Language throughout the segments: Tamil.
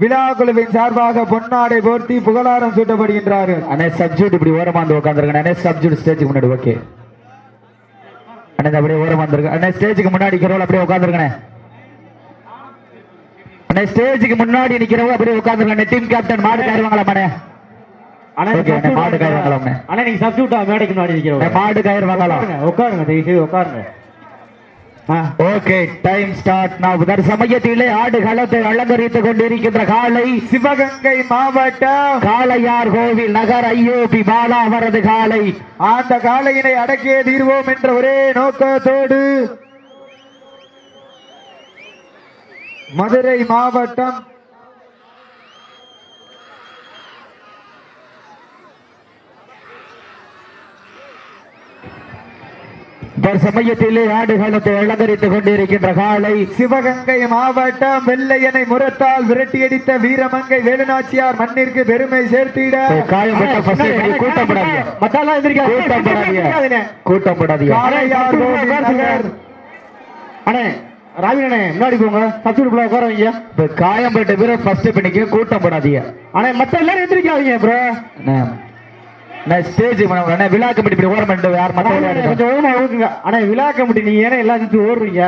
விழா குழுவின் சார்பாக பொன்னாடை போர்த்தி புகழாரம் சூட்டப்படுகின்றார்கள் அண்ணே சப்ஜூட் இப்படி ஓரமா வந்து உட்காந்துருங்க அண்ணே சப்ஜூட் ஸ்டேஜுக்கு முன்னாடி ஓகே அண்ணே அப்படியே ஓரமா வந்துருங்க. அண்ணே ஸ்டேஜுக்கு முன்னாடி நிக்கிறவங்க அப்படியே உட்காந்துருங்கண்ணே அண்ணே. ஸ்டேஜுக்கு முன்னாடி நிக்கிறவங்க அப்படியே உட்காந்துருங்க டீம் கேப்டன் மாடு Okay, அண்ணா, மாடு கயிறு வாங்கலாம் அண்ணே. நீங்க சப்ஸ்டியூட்டா மேடைக்கு முன்னாடி நிக்கிறோம் மாடு உட்காருங்க தயவு செய்து உட்காருங்க ஆ ஓகே டைம் ஸ்டார்ட் நான் முதல் சமயத்திலே ஆடு களத்தை அலங்கரித்துக் கொண்டிருக்கின்ற காலை சிவகங்கை மாவட்டம் காளையார் கோவில் நகர் ஐயோபி பாலா அவரது காலை. அந்த காளையினை அடக்கிய தீர்வோம் என்ற ஒரே நோக்கத்தோடு மதுரை மாவட்டம் சமயத்திலே ஆடு களத்தை அலங்கரித்துக் கொண்டிருக்கின்ற காலை சிவகங்கை மாவட்டம் வெள்ளையனை முரத்தால் விரட்டியடித்த வீரமங்கை வேலுநாச்சியார் மண்ணிற்கு பெருமை சேர்த்திட. அண்ணே முன்னாடி போங்க. சப்ஸ்டியூட் உட்கார வைங்க இப்ப காயம்பட்ட வீரர் ஃபர்ஸ்ட் பண்ணிக்க கூட்டம் போடாதீங்க அண்ணே மத்த எல்லாரும் எந்திரிக்காதீங்க ப்ரோ ஸ்டேஜ் அண்ணா விழா கமிட்டி இப்படி ஓரம் பண்ணிட்டு யார் விளையாடுங்க கொஞ்சம் ஓரமா விழா கமிட்டி நீங்க ஏன்னா எல்லாம் சுத்தி ஓடுறீங்க.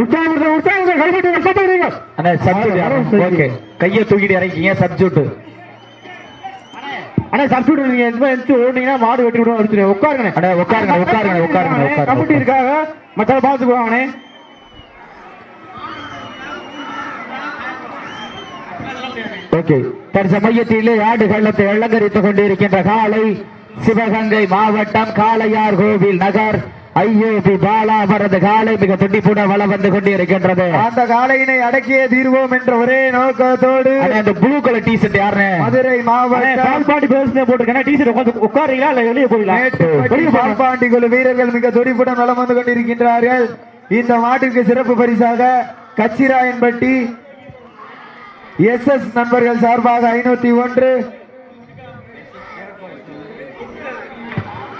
உற்சாகம் உற்சாகம் கைப்பற்றி கஷ்டப்படுறீங்க அண்ணா சப்ஜூட் ஓகே கையை தூக்கிட்டு இறக்கிங்க சப்ஜூட் அண்ணா சப்ஸ்டியூட் நீங்க எந்த எந்த ஓடுனீங்கன்னா மாடு வெட்டி விடுவோம் அடிச்சிருங்க உட்காருங்க அண்ணா உட்காருங்க உட்காருங்க உட்காருங்க கமிட்டி உட்காருங்க இருக்காங்க. ஓகே. தற்சமயத்திலே ஆடு கள்ளத்தை அலங்கரித்துக் கொண்டிருக்கின்ற காலை சிவகங்கை மாவட்டம் காளையார் கோவில் நகர் ஐயோபி பாலா அவரது காலை மிக துண்டிப்புட வளம் வந்து கொண்டிருக்கின்றது. அந்த காளையினை அடக்கிய தீர்வோம் என்ற ஒரே நோக்கத்தோடு அந்த ப்ளூ கலர் டி ஷர்ட் யாருன்னு மதுரை மாவட்டம் பால் பாட்டி பேசுனே போட்டுருக்கேன். டீச்சர் உட்காந்து உட்காருங்களா இல்ல வெளியே போயிடலாம் பால்பாண்டி குழு வீரர்கள் மிக துடிப்புடன் வலம் வந்து கொண்டிருக்கின்றார்கள். இந்த மாட்டிற்கு சிறப்பு பரிசாக கச்சிராயன்பட்டி எஸ் எஸ் நண்பர்கள் சார்பாக ஐநூத்தி ஒன்று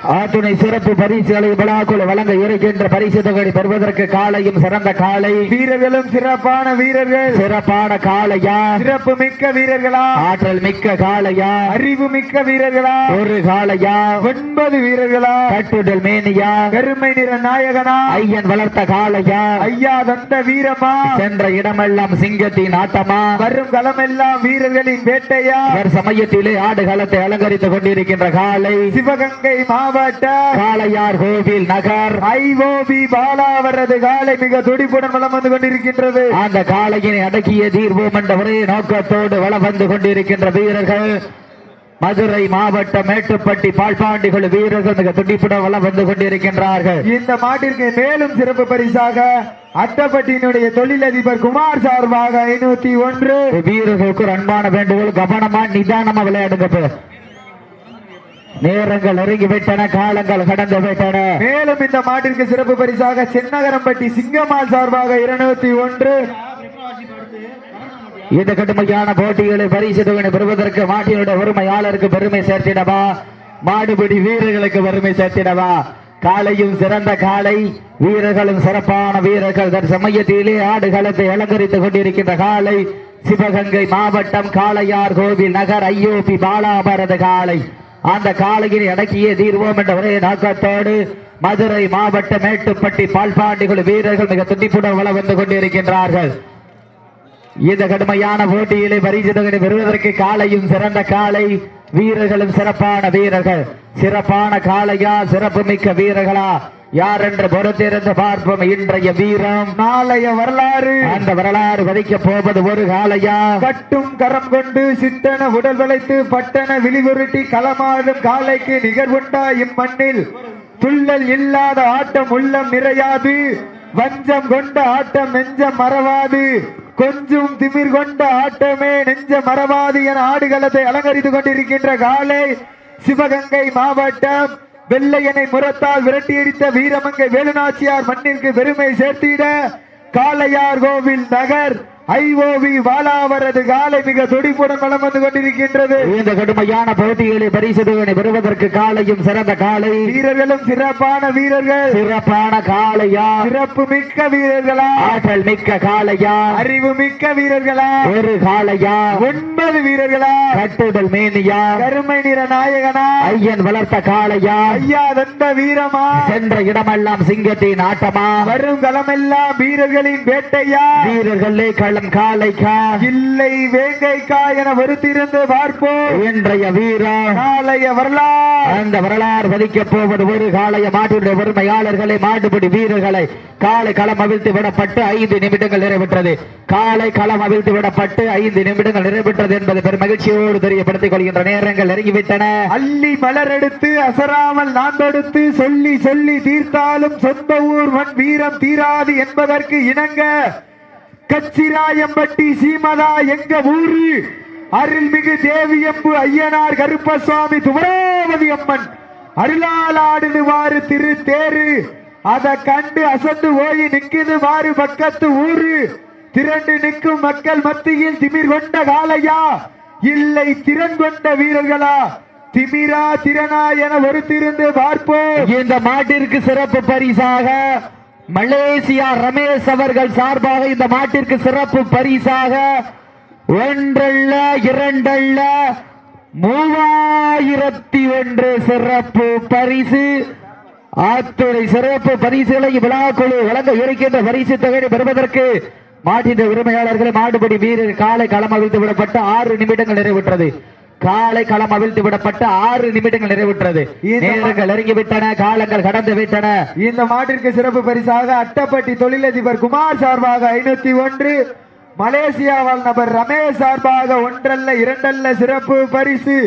ஆத்துணை சிறப்பு பரிசுகளை விழாக்குள் வழங்க இருக்கின்ற பரிசு தொகை பெறுவதற்கு காலையும் சிறந்த காலை. வீரர்களும் சிறப்பான வீரர்கள். சிறப்பான காளையா சிறப்பு மிக்க வீரர்களா? ஆற்றல் மிக்க காளையா அறிவு மிக்க வீரர்களா? ஒரு காளையா ஒன்பது வீரர்களா? கட்டுடல் மேனியா? கருமை நிற நாயகனா? ஐயன் வளர்த்த காளையா ஐயா தந்த வீரமா? சென்ற இடமெல்லாம் சிங்கத்தின் ஆட்டமா? வரும் களமெல்லாம் வீரர்களின் வேட்டையா? சமயத்திலே ஆடு களத்தை அலங்கரித்துக் கொண்டிருக்கின்ற காலை. சிவகங்கை மாவட்ட காளையார் கோவில் நகர். ஐஓபி பாலா அவரது காலை மிக துடிப்புடன் வலம் வந்து கொண்டிருக்கின்றது. அந்த காளையினை அடக்கிய தீர்வோம் என்ற ஒரே நோக்கத்தோடு வலம் வந்து கொண்டிருக்கின்ற வீரர்கள். மதுரை மாவட்டம் மேட்டுப்பட்டி பால்பாண்டிகள் வீரர்கள் மிக துடிப்புடன் வலம் வந்து கொண்டிருக்கின்றார்கள். இந்த மாட்டிற்கு மேலும் சிறப்பு பரிசாக அட்டப்பட்டியினுடைய தொழிலதிபர் குமார் சார்பாக ஐநூத்தி ஒன்று. வீரர்களுக்கு அன்பான வேண்டுகோள் கவனமா நிதானமா விளையாடுங்க. நேரங்கள் நெருங்கி விட்டன காலங்கள் கடந்து விட்டன. மேலும் இந்த மாட்டிற்கு சிறப்பு பரிசாக சென்னகரம்பட்டி சிங்கம்மாள் சார்பாக இருநூத்தி ஒன்று. இந்த கடுமையான போட்டிகளை பரிசு தொகை பெறுவதற்கு மாட்டினுடைய உரிமையாளருக்கு பெருமை சேர்த்திடவா? மாடுபிடி வீரர்களுக்கு பெருமை சேர்த்திடவா? காலையும் சிறந்த காலை வீரர்களும் சிறப்பான வீரர்கள். தன் சமயத்திலே ஆடுகளத்தை அலங்கரித்துக் கொண்டிருக்கின்ற காலை சிவகங்கை மாவட்டம் காளையார் கோவில் நகர் ஐயோபி பாலாபரத காலை அந்த காலையில் அடக்கியே தீர்வோம் என்ற ஒரே நோக்கத்தோடு மதுரை மாவட்ட மேட்டுப்பட்டி பால்பாண்டிகள் வீரர்கள் மிக துண்டிப்புடன் வள வந்து கொண்டிருக்கின்றார்கள். இந்த கடுமையான போட்டியிலே பரிசு தொகை பெறுவதற்கு காலையும் சிறந்த காலை வீரர்களும் சிறப்பான வீரர்கள். சிறப்பான காலையா சிறப்பு மிக்க வீரர்களா? யார் என்று பொறுத்திருந்து பார்ப்போம் இன்றைய வீரம்? நாளைய வரலாறு. அந்த வரலாறு வதிக்க போவது ஒரு காளையா கட்டும் கரம் கொண்டு சித்தன உடல் வளைத்து பட்டன விழிவுருட்டி களமாடும் காலைக்கு நிகர்வுண்டா இம்மண்ணில்? துள்ளல் இல்லாத ஆட்டம் உள்ளம் நிறையாது. வஞ்சம் கொண்ட ஆட்டம் நெஞ்சம் மறவாது. கொஞ்சம் திமிர் கொண்ட ஆட்டமே நெஞ்ச மறவாது என ஆடுகளத்தை அலங்கரித்துக் கொண்டிருக்கின்ற காலை சிவகங்கை மாவட்டம் வெள்ளையனை முரத்தால் விரட்டியடித்த வீரமங்கை வேலுநாச்சியார் மண்ணிற்கு பெருமை சேர்த்திட காளையார் கோவில் நகர். ஐஓவி வாலாவரது காலை மிக துடிப்புடன் வலம் வந்து கொண்டிருக்கின்றது. இந்த கடுமையான போட்டிகளை பரிசு தொகையை பெறுவதற்கு காலையும் சிறந்த காலை. வீரர்களும் சிறப்பான வீரர்கள். சிறப்பான காளையா சிறப்பு மிக்க வீரர்களா? ஆற்றல் மிக்க காளையா அறிவு மிக்க வீரர்களா? ஒரு காளையா ஒன்பது வீரர்களா? கட்டுதல் மேனியா? கருமை நிற நாயகனா? ஐயன் வளர்த்த காளையா ஐயா தந்த வீரமா? சென்ற இடமெல்லாம் சிங்கத்தின் ஆட்டமா? வரும் களமெல்லாம் வீரர்களின் வேட்டையா? வீரர்களே களம் காளைக்கா இல்லை வேங்கைக்கா என வருத்திருந்து பார்ப்போம். இன்றைய வீரம் நாளைய வரலாறு. அந்த வரலாறு வதிக்கப் போவது ஒரு காளைய மாட்டினுடைய உரிமையாளர்களை மாட்டுப்பிடி வீரர்களை. காலை களம் அவிழ்த்து விடப்பட்டு ஐந்து நிமிடங்கள் நிறைவேற்றது. காலை களம் அவிழ்த்து விடப்பட்டு ஐந்து நிமிடங்கள் நிறைவேற்றது என்பது பெரும் மகிழ்ச்சியோடு தெரியப்படுத்திக் கொள்கின்ற நேரங்கள் நெருங்கிவிட்டன. அள்ளி மலரெடுத்து அசராமல் நான் தொடுத்து சொல்லி சொல்லி தீர்த்தாலும் சொந்த ஊர் மண் வீரம் தீராது என்பதற்கு இணங்க கச்சிராயம்பட்டி சீமதா எங்க ஊரு? அருள்மிகு தேவியம்பு ஐயனார் கருப்பசுவாமி துவராவதி அம்மன். அருளாலாடுது வாரு திரு தேரு அத கண்டு அசந்து ஓய் நிக்குது வாரு பக்கத்து ஊரு. திரண்டு நிற்கும் மக்கள் மத்தியில் திமிர் கொண்ட காளையா? இல்லை திறன் கொண்ட வீரர்களா? திமிரா திறனா என ஒருத்திருந்து பார்ப்போம். இந்த மாட்டிற்கு சிறப்பு பரிசாக மலேசியா ரமேஷ் அவர்கள் சார்பாக இந்த மாட்டிற்கு சிறப்பு பரிசாக ஒன்றல்ல இரண்டல்ல மூவாயிரத்தி ஒன்று சிறப்பு பரிசு. ஆத்துறை சிறப்பு பரிசுகளை விழாக்குழு வழங்க இருக்கின்ற பரிசு தொகையை பெறுவதற்கு மாட்டின் உரிமையாளர்களை மாடுபடி வீரர் காலை களம் அமைத்து விடப்பட்டு ஆறு நிமிடங்கள் நிறைவுற்றது. காலை களம் அவிழ்த்து விடப்பட்ட ஆறு நிமிடங்கள் நிறைவுற்றது. நேரங்கள் காலங்கள் கடந்து விட்டன இந்த மாட்டிற்கு சிறப்பு பரிசாக அட்டப்பட்டி தொழிலதிபர் குமார் சார்பாக ஐநூத்தி ஒன்று மலேசியா வாழ் நபர் ரமேஷ் சார்பாக ஒன்றல்ல இரண்டல்ல சிறப்பு பரிசு.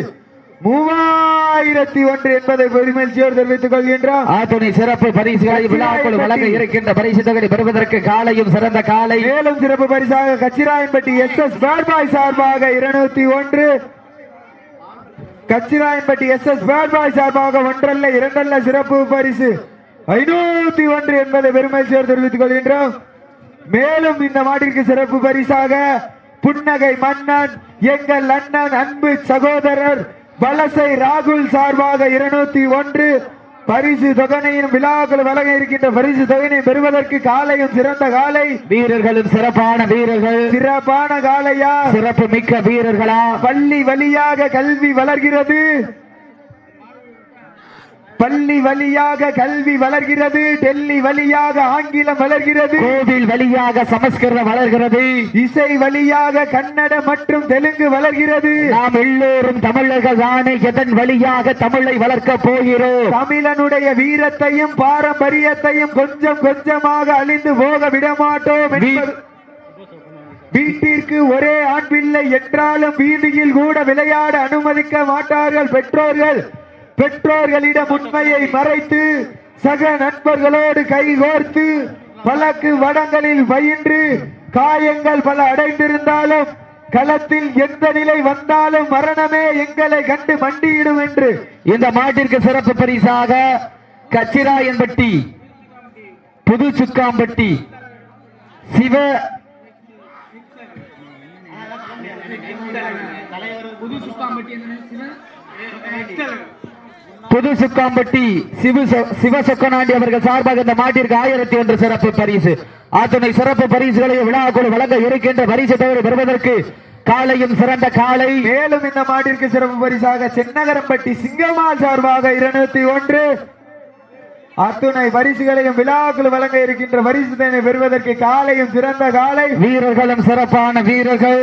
மூவாயிரத்தி ஒன்று என்பதை பெருமகிழ்ச்சியோடு தெரிவித்துக் கொள்கின்றோம். ஆத்துணை சிறப்பு பரிசுகளை விழாக்குழு வழங்க இருக்கின்ற பரிசு தொகை பெறுவதற்கு காலையும் சிறந்த காலை. மேலும் சிறப்பு பரிசாக கச்சிராயன்பட்டி எஸ் எஸ் பேட்பாய் சார்பாக இருநூத்தி ஒன்று கச்சிராயம்பட்டி எஸ் எஸ் பேட்பாய் சார்பாக ஒன்றல்ல இரண்டல்ல சிறப்பு பரிசு. ஐநூத்தி ஒன்று என்பதை பெருமகிழ்ச்சியோடு தெரிவித்துக் கொள்கின்றோம். மேலும் இந்த மாட்டிற்கு சிறப்பு பரிசாக புன்னகை மன்னன் எங்கள் அண்ணன் அன்பு சகோதரர் வலசை ராகுல் சார்பாக இருநூத்தி ஒன்று பரிசு தொகையினும் விழாக்கள் வழங்க இருக்கின்ற பரிசு தொகையினை பெறுவதற்கு காலையும் சிறந்த காலை. வீரர்களும் சிறப்பான வீரர்கள். சிறப்பான காலையா? சிறப்பு மிக்க வீரர்களா? பள்ளி வழியாக கல்வி வளர்கிறது. பள்ளி வழியாக கல்வி வளர்கிறது டெல்லி வழியாக ஆங்கிலம் வளர்கிறது கோவில் வழியாக சமஸ்கிருதம் வளர்கிறது. இசை வழியாக கன்னட மற்றும் தெலுங்கு வளர்கிறது. நாம் எல்லோரும் தமிழர்கள் தானே எதன் வழியாக தமிழை வளர்க்க போகிறோம்? தமிழனுடைய வீரத்தையும் பாரம்பரியத்தையும் கொஞ்சம் கொஞ்சமாக அழிந்து போக விடமாட்டோம் என்பது வீட்டிற்கு ஒரே ஆண் பிள்ளை என்றாலும் வீதியில் கூட விளையாட அனுமதிக்க மாட்டார்கள் பெற்றோர்கள். பெற்றோர்களிடம் உண்மையை மறைத்து சக நண்பர்களோடு கைகோர்த்து பலக்கு வடங்களில் பயின்று காயங்கள் பல அடைந்திருந்தாலும் களத்தில் எந்த நிலை வந்தாலும் மரணமே எங்களை கண்டு மண்டியிடும் என்று இந்த மாட்டிற்கு சிறப்பு பரிசாக கச்சிராயன்பட்டி புது சுக்காம்பட்டி சிவ புது சுக்காம்பட்டி சிவு சிவ சொக்கநாண்டி அவர்கள் சார்பாக இந்த மாட்டிற்கு ஆயிரத்தி ஒன்று சிறப்பு பரிசு. அத்துணை சிறப்பு பரிசுகளை விழாக்குழு வழங்க இருக்கின்ற பரிசு தவிர பெறுவதற்கு காலையும் சிறந்த காலை. மேலும் இந்த மாட்டிற்கு சிறப்பு பரிசாக சென்னகரம்பட்டி சிங்கம்மாள் சார்பாக இருநூத்தி ஒன்று. அத்துணை பரிசுகளையும் விழாக்கள் வழங்க இருக்கின்ற பரிசுதனை பெறுவதற்கு காலையும் சிறந்த காலை. வீரர்களும் சிறப்பான வீரர்கள்.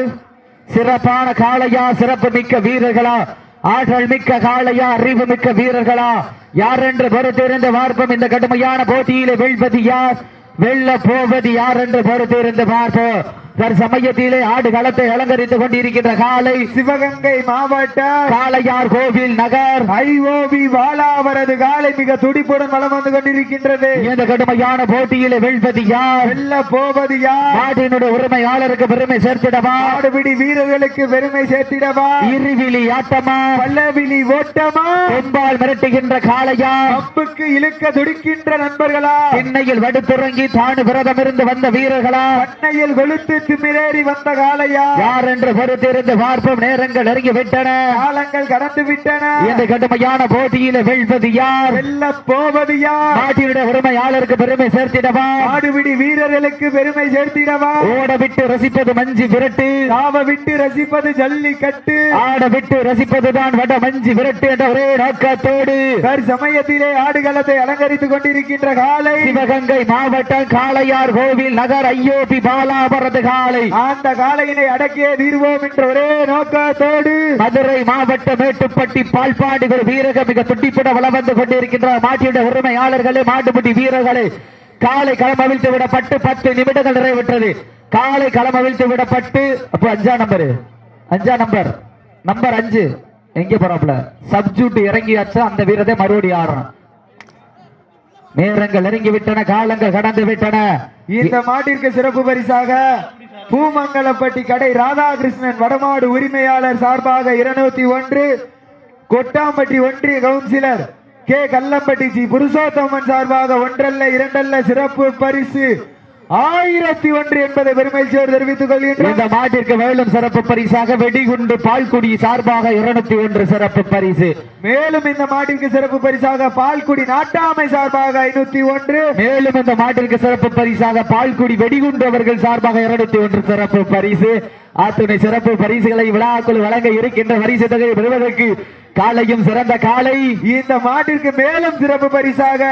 சிறப்பான காளையா சிறப்பு மிக்க வீரர்களா. ஆற்றல் மிக்க காளையா அறிவு மிக்க வீரர்களா? யார் என்று பொறுத்திருந்து பார்ப்போம் இந்த கடுமையான போட்டியிலே வெல்வது யார்? வெல்ல போவது யார் என்று பொறுத்திருந்து பார்ப்போம். தற்சமயத்திலே ஆடு களத்தை அலங்கரித்துக் கொண்டிருக்கின்ற காலை சிவகங்கை மாவட்ட காளையார் கோவில் நகர். ஐஓபி வாலாவரது காலை மிக துடிப்புடன் வலம் வந்து கொண்டிருக்கின்றது. இந்த கடுமையான போட்டியிலே வெல்வது யார்? வெல்ல போவது யார்? நாட்டினுடைய உரிமையாளருக்கு பெருமை சேர்த்திடவா? ஆடுபிடி வீரர்களுக்கு பெருமை சேர்த்திடவா? இருவிழி ஆட்டமா? பல்லவிழி ஓட்டமா? கொம்பால் மிரட்டுகின்ற காளையா? கம்புக்கு இழுக்க துடிக்கின்ற நண்பர்களா? சென்னையில் வடுத்துறங்கி தானு விரதம் இருந்து வந்த வீரர்களா? பண்ணையில் கொளுத்து அத்துமிரேறி வந்த காளையா? யார் என்று பொறுத்திருந்து பார்ப்போம். நேரங்கள் நெருங்கி விட்டன காலங்கள் கடந்து விட்டன இந்த கடுமையான போட்டியில வெல்வது யார்? வெல்ல போவது யார்? நாட்டினுடைய உரிமையாளருக்கு பெருமை சேர்த்திடவா? ஆடுபிடி வீரர்களுக்கு பெருமை சேர்த்திடவா? ஓட விட்டு ரசிப்பது மஞ்சு விரட்டு. காவ விட்டு ரசிப்பது ஜல்லிக்கட்டு. ஆட விட்டு ரசிப்பதுதான் வட மஞ்சு விரட்டு என்ற ஒரே நோக்கத்தோடு. சமயத்திலே ஆடுகளத்தை அலங்கரித்துக் கொண்டிருக்கின்ற காலை சிவகங்கை மாவட்டம் காளையார் கோவில் நகர் ஐயோபி பாலாபரது காலை அந்த காளையினை அடக்கியே தீர்வோம் என்ற ஒரே நோக்கத்தோடு மதுரை மாவட்ட மேட்டுப்பட்டி பால்பாண்டிகள் வீரர்கள் மிக துட்டிப்புட வளம் வந்து கொண்டிருக்கின்ற மாட்டியுடைய உரிமையாளர்களே மாட்டுப்பட்டி வீரர்களே காலை களம் அவிழ்த்து விடப்பட்டு பத்து நிமிடங்கள் நிறைவேற்றது. காலை களம் அவிழ்த்து விடப்பட்டு அப்போ அஞ்சா நம்பர்? அஞ்சா நம்பர்? நம்பர் அஞ்சு. எங்க போறாப்ல சப்ஜூட் இறங்கியாச்சா? அந்த வீரத்தை மறுபடியும் ஆடுறான். நேரங்கள் நெருங்கி விட்டன காலங்கள் கடந்து விட்டன. இந்த மாட்டிற்கு சிறப்பு பரிசாக பூமங்கலப்பட்டி கடை ராதாகிருஷ்ணன் வடமாடு உரிமையாளர் சார்பாக இருநூத்தி ஒன்று கொட்டாம்பட்டி ஒன்றிய councillor K. Kallampatti G Purushothaman சார்பாக ஒன்றல்ல இரண்டல்ல சிறப்பு பரிசு ஆயிரத்தி ஒன்று என்பதை பெருமைச்சோடு தெரிவித்துக் கொள்கின்றோம். இந்த மாட்டிற்கு மேலும் சிறப்பு பரிசாக வெடிகுண்டு பால்குடி சார்பாக இருநூத்தி ஒன்று சிறப்பு பரிசு. மேலும் இந்த மாட்டிற்கு சிறப்பு பரிசாக பால்குடி நாட்டாமை சார்பாக ஐநூத்தி ஒன்று. மேலும் இந்த மாட்டிற்கு சிறப்பு பரிசாக பால்குடி வெடிகுண்டு அவர்கள் சார்பாக இருநூத்தி ஒன்று சிறப்பு பரிசு. அத்துணை சிறப்பு பரிசுகளை விழாக்குள் வழங்க இருக்கின்ற பரிசு தொகையை பெறுவதற்கு காலையும் சிறந்த காலை. இந்த மாட்டிற்கு மேலும் சிறப்பு பரிசாக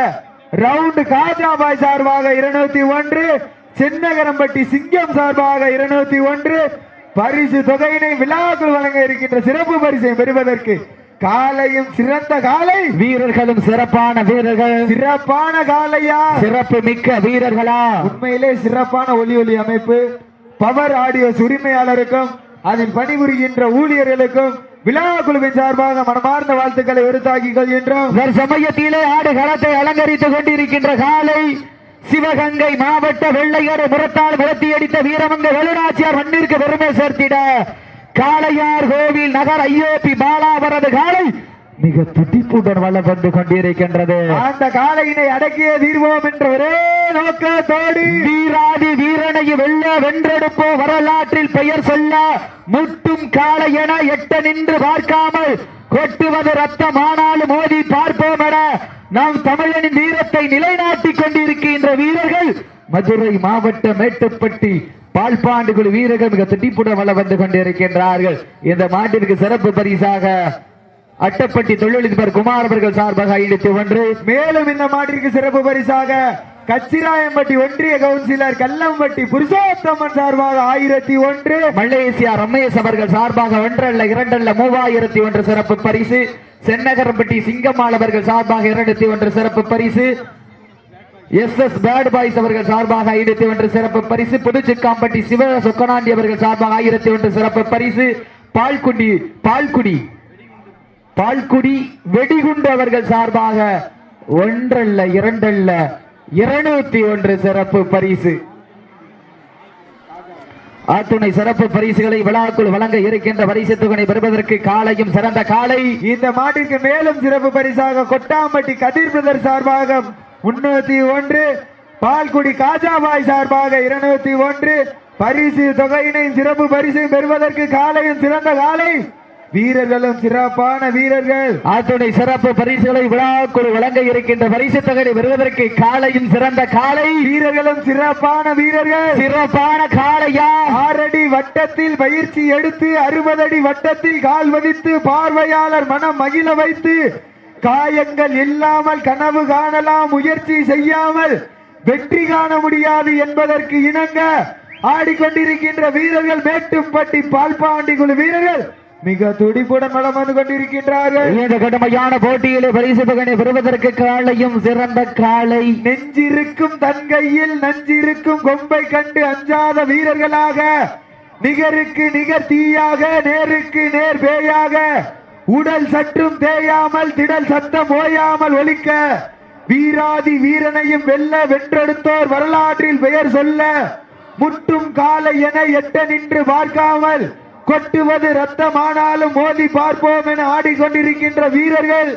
ரவுண்ட் காஜாபாய் சார்பாக இருநூத்தி ஒன்று சின்னகரம்பட்டி சிங்கம் சார்பாக இருநூத்தி ஒன்று. பரிசு தொகையினை விழாக்குள் வழங்க இருக்கின்ற சிறப்பு பரிசை பெறுவதற்கு காலையும் சிறந்த காலை. வீரர்களும் சிறப்பான வீரர்கள். சிறப்பான காலையா? சிறப்பு மிக்க வீரர்களா? உண்மையிலே சிறப்பான ஒலி ஒலி அமைப்பு. பவர் ஆடியோ உரிமையாளருக்கும் அதில் பணிபுரிகின்ற ஊழியர்களுக்கும் விழா குழுவின் சார்பாக மனமார்ந்த வாழ்த்துக்களை உறுத்தாக்கிக் கொள்கின்றோம் சமயத்திலே ஆடு களத்தை அலங்கரித்துக் கொண்டிருக்கின்ற காலை சிவகங்கை மாவட்ட வெள்ளையர் முரத்தால் முரத்தி அடித்த வீரமங்க வலுநாச்சியார் மண்ணிற்கு பெருமை சேர்த்திட காளையார் கோவில் நகர் ஐயோபி பாலாவரது காலை மிக துடிப்புடன் வளம் வந்து கொண்டிருக்கின்றது. அந்த காலையினை அடக்கிய தீர்வோம் என்ற ஒரே நோக்கத்தோடு வீராதி வீரனை வெல்ல வென்றெடுப்போ வரலாற்றில் பெயர் சொல்ல முட்டும் காளை என எட்ட நின்று பார்க்காமல் கொட்டுவது ரத்தமானாலும் மோதி பார்ப்போம் என நாம் தமிழனின் வீரத்தை நிலைநாட்டிக் கொண்டிருக்கின்ற வீரர்கள் மதுரை மாவட்ட மேட்டுப்பட்டி பால்பாண்டுகுழு வீரர்கள் மிக துடிப்புடன் வளம் வந்து கொண்டிருக்கின்றார்கள். இந்த மாட்டிற்கு சிறப்பு பரிசாக அட்டப்பட்டி தொழிலதிபர் குமார் அவர்கள் சார்பாக ஐநூத்தி ஒன்று. மேலும் இந்த மாட்டிற்கு சிறப்பு பரிசாக கச்சிராயம்பட்டி ஒன்றிய கவுன்சிலர் கல்லம்பட்டி புருஷோத்தமன் சார்பாக ஆயிரத்தி ஒன்று. மலேசியா ரமேஷ் அவர்கள் சார்பாக ஒன்றல்ல இரண்டல்ல மூவாயிரத்தி ஒன்று சிறப்பு பரிசு. சென்னகரம்பட்டி சிங்கம்மாள் அவர்கள் சார்பாக இருநூத்தி ஒன்று சிறப்பு பரிசு. எஸ் எஸ் பேட் பாய்ஸ் அவர்கள் சார்பாக ஆயிரத்தி ஒன்று சிறப்பு பரிசு. புதுச்சிக்காம்பட்டி சிவ சொக்கனாண்டி அவர்கள் சார்பாக ஆயிரத்தி ஒன்று சிறப்பு பரிசு. பால்குடி பால்குடி பால்குடி வெடிகுண்டு அவர்கள் சார்பாக ஒன்றல்ல இரண்டல்ல இருநூத்தி ஒன்று சிறப்பு பரிசு. ஆத்துணை சிறப்பு பரிசுகளை விழாக்குள் வழங்க இருக்கின்ற பரிசு தொகை பெறுவதற்கு காலையும் சிறந்த காலை. இந்த மாட்டிற்கு மேலும் சிறப்பு பரிசாக கொட்டாம்பட்டி கதிர் பிரதர் சார்பாக முன்னூத்தி ஒன்று பால்குடி காஜாபாய் சார்பாக இருநூத்தி ஒன்று. பரிசு தொகையினை சிறப்பு பரிசு பெறுவதற்கு காலையும் சிறந்த காலை. வீரர்களும் சிறப்பான வீரர்கள். அத்துணை சிறப்பு பரிசுகளை விழாக்குள் வழங்க இருக்கின்ற பரிசு தொகை பெறுவதற்கு காலையும் சிறந்த காலை. வீரர்களும் சிறப்பான வீரர்கள். சிறப்பான காலையா ஆறடி வட்டத்தில் பயிற்சி எடுத்து அறுபது அடி வட்டத்தில் கால் வதித்து பார்வையாளர் மனம் மகிழ வைத்து காயங்கள் இல்லாமல் கனவு காணலாம் முயற்சி செய்யாமல் வெற்றி காண முடியாது என்பதற்கு இணங்க ஆடிக்கொண்டிருக்கின்ற வீரர்கள் மேட்டுப்பட்டி பால்பாண்டி குழு வீரர்கள் மிக துடிப்புடன் வளம் வந்து கொண்டிருக்கின்றார்கள். இந்த கடுமையான போட்டியிலே பரிசு பெறுவதற்கு காலையும் சிறந்த காலை நெஞ்சிருக்கும் தன் கையில் நஞ்சிருக்கும் கொம்பை கண்டு அஞ்சாத வீரர்களாக நிகருக்கு நிகர் தீயாக நேருக்கு நேர் பேயாக உடல் சற்றும் தேயாமல் திடல் சத்தம் ஓயாமல் ஒலிக்க வீராதி வீரனையும் வெல்ல வென்றெடுத்தோர் வரலாற்றில் பெயர் சொல்ல முட்டும் காலை என எட்ட நின்று பார்க்காமல் கொட்டுவது ரத்தமானாலும் மோதி பார்ப்போம் என ஆடிக்கொண்டிருக்கின்ற வீரர்கள்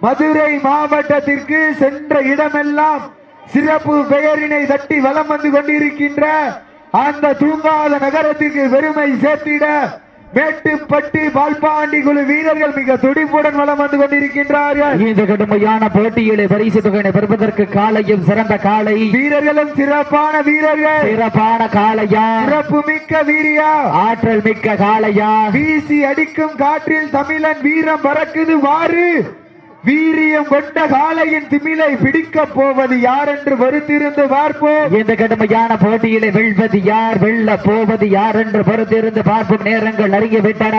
மதுரை மாவட்டத்திற்கு சென்ற இடமெல்லாம் சிறப்பு பெயரினை தட்டி வலம் வந்து கொண்டிருக்கின்ற அந்த தூங்காத நகரத்திற்கு பெருமை சேர்த்திட மேட்டுப்பட்டி பால்பாண்டி குழு வீரர்கள் மிக துடிப்புடன் வலம் வந்து கொண்டிருக்கின்றார்கள். இந்த கடுமையான போட்டியிலே பரிசு தொகையினை பெறுவதற்கு காலையும் சிறந்த காலை. வீரர்களும் சிறப்பான வீரர்கள். சிறப்பான காளையா சிறப்பு மிக்க வீரியா? ஆற்றல் மிக்க காளையா வீசி அடிக்கும் காற்றில் தமிழன் வீரம் பறக்குது. வாரு. வீரியம் கொண்ட காளையின் திமிலை பிடிக்க போவது யார் என்று வருத்திருந்து பார்ப்போம். இந்த கடுமையான போட்டியிலே வெல்வது யார்? வெல்ல போவது யார் என்று பொறுத்திருந்து பார்க்கும் நேரங்கள் நெருங்கி விட்டன.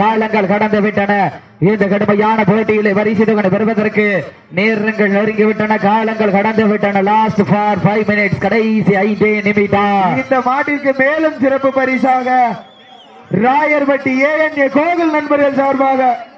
காலங்கள் கடந்து விட்டன. இந்த கடுமையான போட்டியிலே பரிசு தொகை பெறுவதற்கு நேரங்கள் நெருங்கி விட்டன. காலங்கள் கடந்து விட்டன. லாஸ்ட் ஃபார் ஃபைவ் மினிட்ஸ் கடைசி ஐந்தே நிமிடம். இந்த மாட்டிற்கு மேலும் சிறப்பு பரிசாக ராயர்பட்டி ஏஎன்ஏ கோகுல் நண்பர்கள் சார்பாக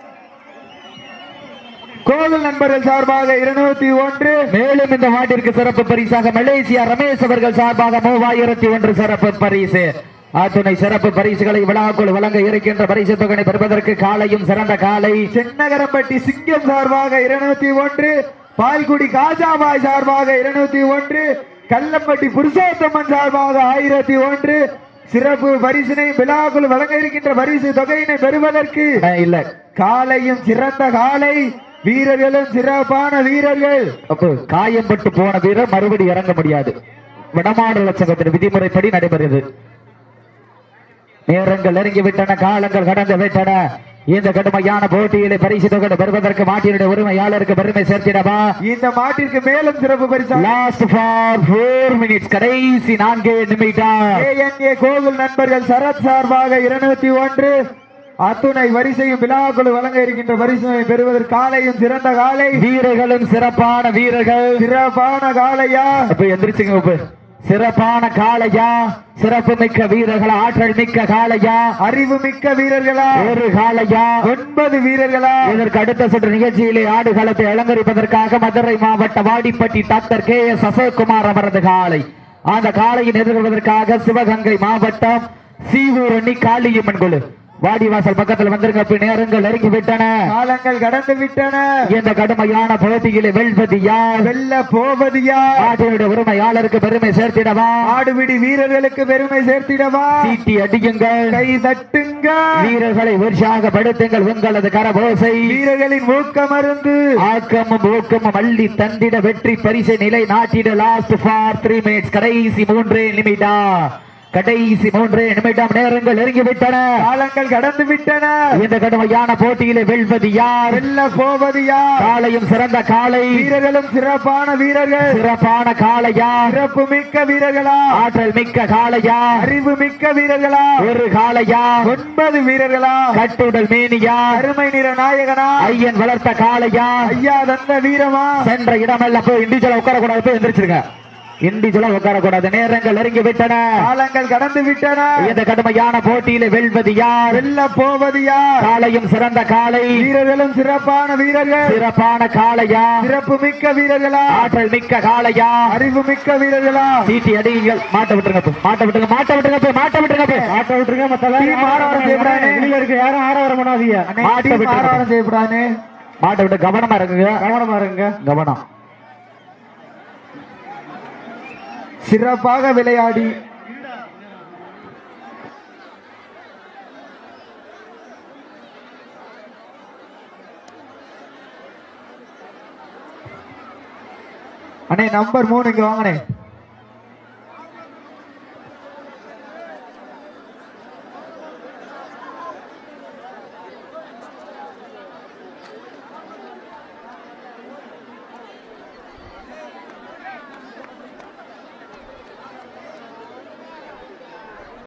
கோகுல் நண்பர்கள் சார்பாக இருநூத்தி ஒன்று. மேலும் இந்த மாட்டிற்கு சிறப்பு பரிசாக மலேசியா ரமேஷ் அவர்கள் சார்பாக மூவாயிரத்தி ஒன்று சிறப்பு பரிசு. அத்துணை சிறப்பு பரிசுகளை விழாக்குள் வழங்க இருக்கின்ற பரிசு தொகை பெறுவதற்கு காலையும் சிறந்த காலை. சென்னகரம்பட்டி சிங்கம் சார்பாக இருநூத்தி ஒன்று. பாய்குடி காஜாபாய் சார்பாக இருநூத்தி ஒன்று. கல்லம்பட்டி புருஷோத்தம்மன் சார்பாக ஆயிரத்தி ஒன்று. சிறப்பு பரிசினை விழாக்குள் வழங்க இருக்கின்ற பரிசு தொகையினை பெறுவதற்கு இல்ல. காலையும் சிறந்த காலை. வீரர்களும் சிறப்பான வீரர்கள். அப்போ காயம்பட்டு போன வீரர் மறுபடி இறங்க முடியாது. வடமாநில சங்கத்தின் விதிமுறைப்படி நடைபெறுகிறது. நேரங்கள் நெருங்கி விட்டன காலங்கள் கடந்து விட்டன. இந்த கடுமையான போட்டியிலே பரிசு தொகை பெறுவதற்கு மாட்டினுடைய உரிமையாளருக்கு பெருமை சேர்த்திடவா? இந்த மாட்டிற்கு மேலும் சிறப்பு பரிசு? லாஸ்ட் ஃபார் ஃபோர் மினிட்ஸ் கடைசி நான்கு நிமிடம். கோவில் நண்பர்கள் சரத் சார்பாக இருநூத்தி ஒன்று. அத்துணை வரிசையும் விழாக்குழு வழங்க இருக்கின்ற பரிசை பெறுவதற்கு காலையும் சிறந்த காலை. வீரர்களும் சிறப்பான வீரர்கள். சிறப்பான காலையா? இப்ப எந்திரிச்சுங்க சிறப்பான காளையா சிறப்பு மிக்க வீரர்கள் ஆற்றல் மிக்க காளையா அறிவு மிக்க வீரர்களா? ஒரு காளையா ஒன்பது வீரர்களா? இதற்கு அடுத்த சுற்று நிகழ்ச்சியிலே ஆடுகளத்தை அலங்கரிப்பதற்காக மதுரை மாவட்ட Vadipatti doctor K S Ashokkumar அவரது காளை அந்த காளையை எதிர்கொள்வதற்காக சிவகங்கை மாவட்டம் சீவூர் அணி காளியம்மன் குழு. வாடிவாசல் பக்கத்தில் வந்திருக்க நேரங்கள் நெருங்கி விட்டன காலங்கள் கடந்து விட்டன இந்த கடுமையான போட்டியிலே வெல்வது யார்? வெல்ல போவது யார்? நாட்டினுடைய உரிமையாளருக்கு பெருமை சேர்த்திடவா? ஆடுபிடி வீரர்களுக்கு பெருமை சேர்த்திடவா? சீட்டி அடியுங்கள். கை தட்டுங்க வீரர்களை உற்சாகப்படுத்துங்கள் உங்களது கரபோசை. வீரர்களின் ஊக்கமருந்து ஆக்கமும் ஊக்கமும் அள்ளி தந்திட வெற்றி பரிசு நிலை நாட்டிட லாஸ்ட் ஃபார் த்ரீ மினிட்ஸ் கடைசி மூன்றே நிமிடம் கடைசி மூன்றே நிமிடம் நேரங்கள் நெருங்கி விட்டன காலங்கள் கடந்து விட்டன இந்த கடுமையான போட்டியிலே வெல்வது யார்? வெல்ல போவது யார்? காலையும் சிறந்த காலை வீரர்களும் சிறப்பான வீரர்கள். சிறப்பான காளையா சிறப்பு மிக்க வீரர்களா? ஆற்றல் மிக்க காளையா அறிவு மிக்க வீரர்களா? ஒரு காளையா ஒன்பது வீரர்களா? கட்டுடல் மேனியா அருமை நிற நாயகனா? ஐயன் வளர்த்த காளையா ஐயா தந்த வீரமா? சென்ற இடமெல்லாம் போய் இண்டிவிஜுவலா உட்காரக்கூடாது போய் எந்திரிச்சிருங்க. இண்டிவிஜுவலா உட்காரக்கூடாது. நேரங்கள் நெருங்கி விட்டன காலங்கள் கடந்து விட்டன இந்த கடுமையான போட்டியிலே வெல்வது யார்? வெல்ல போவது யார்? காலையும் சிறந்த காலை. வீரர்களும் சிறப்பான வீரர்கள். சிறப்பான காளையா சிறப்பு மிக்க வீரர்களா? ஆற்றல் மிக்க காளையா அறிவு மிக்க வீரர்களா? சீட்டி அடிங்கள் மாட்ட விட்டுருங்க மாட்ட விட்டுருங்க மாட்ட விட்டுருங்க போய், மாட்ட விட்டுருங்க. ஆட்ட விட்டுருங்க மத்த டீம் ஆரவாரம் செய்யக்கூடாது. வெளியில இருக்க யாரும் ஆரவாரம் பண்ணாதீங்க மாட்ட. ஆரவாரம் செய்யக்கூடாது மாட்ட விட்டு கவனமா இருக்குங்க கவனமா இருங்க. கவனம். சிறப்பாக விளையாடி. அண்ணே நம்பர் மூணு இங்க வாங்கண்ணே.